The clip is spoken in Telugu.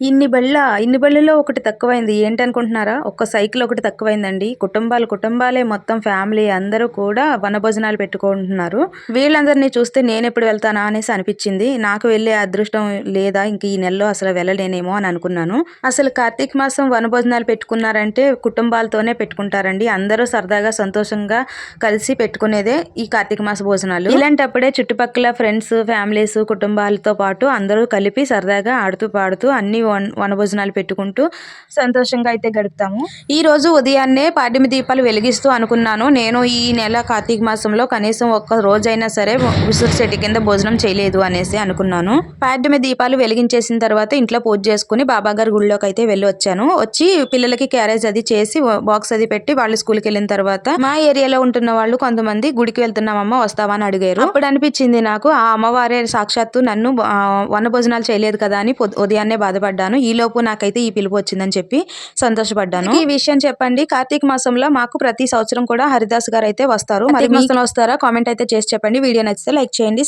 ఇన్ని బళ్ళ ఇన్ని బళ్ళలో ఒకటి తక్కువైంది. ఏంటనుకుంటున్నారా? ఒక్క సైకిల్ ఒకటి తక్కువైందండి. కుటుంబాలు కుటుంబాలే మొత్తం ఫ్యామిలీ అందరూ కూడా వనభోజనాలు పెట్టుకుంటున్నారు. వీళ్ళందరినీ చూస్తే నేను ఎప్పుడు వెళ్తానా అనేసి అనిపించింది. నాకు వెళ్ళే అదృష్టం లేదా ఇంక ఈ నెలలో అసలు వెళ్ళలేనేమో అని అనుకున్నాను. అసలు కార్తీక మాసం వనభోజనాలు పెట్టుకున్నారంటే కుటుంబాలతోనే పెట్టుకుంటారండి. అందరూ సరదాగా సంతోషంగా కలిసి పెట్టుకునేదే ఈ కార్తీక మాస భోజనాలు. ఇలాంటప్పుడే చుట్టుపక్కల ఫ్రెండ్స్ ఫ్యామిలీస్ కుటుంబాలతో పాటు అందరూ కలిపి సరదాగా ఆడుతూ పాడుతూ అన్ని వన వనభోజనాలు పెట్టుకుంటూ సంతోషంగా అయితే గడుపుతాము. ఈ రోజు ఉదయాన్నే పాడిమి దీపాలు వెలిగిస్తూ అనుకున్నాను. నేను ఈ నెల కార్తీక మాసంలో కనీసం ఒక్క రోజైనా సరే విసురు చెట్టు కింద భోజనం చేయలేదు అనేసి అనుకున్నాను. పాడిమి దీపాలు వెలిగించేసిన తర్వాత ఇంట్లో పూజ చేసుకుని బాబాగారి గుడిలోకి గుళ్ళోకి అయితే వెళ్ళి వచ్చాను వచ్చి పిల్లలకి క్యారేజ్ అది చేసి బాక్స్ అది పెట్టి వాళ్ళు స్కూల్కి వెళ్ళిన తర్వాత మా ఏరియాలో ఉంటున్న వాళ్ళు కొంతమంది గుడికి వెళ్తున్నామమ్మ వస్తావా అని అడిగారు. అప్పుడు అనిపించింది నాకు ఆ అమ్మవారే సాక్షాత్తు నన్ను వన భోజనాలు చేయలేదు కదా అని ఉదయాన్నే బాధపడి ఈ లోపు నాకైతే ఈ పిలుపు వచ్చిందని చెప్పి సంతోషపడ్డాను. ఈ విషయం చెప్పండి. కార్తీక మాసంలో మాకు ప్రతి సంవత్సరం కూడా హరిదాస్ గారు అయితే వస్తారు. మరి మాసం వస్తారా? కామెంట్ అయితే చేసి చెప్పండి. వీడియో నచ్చితే లైక్ చేయండి.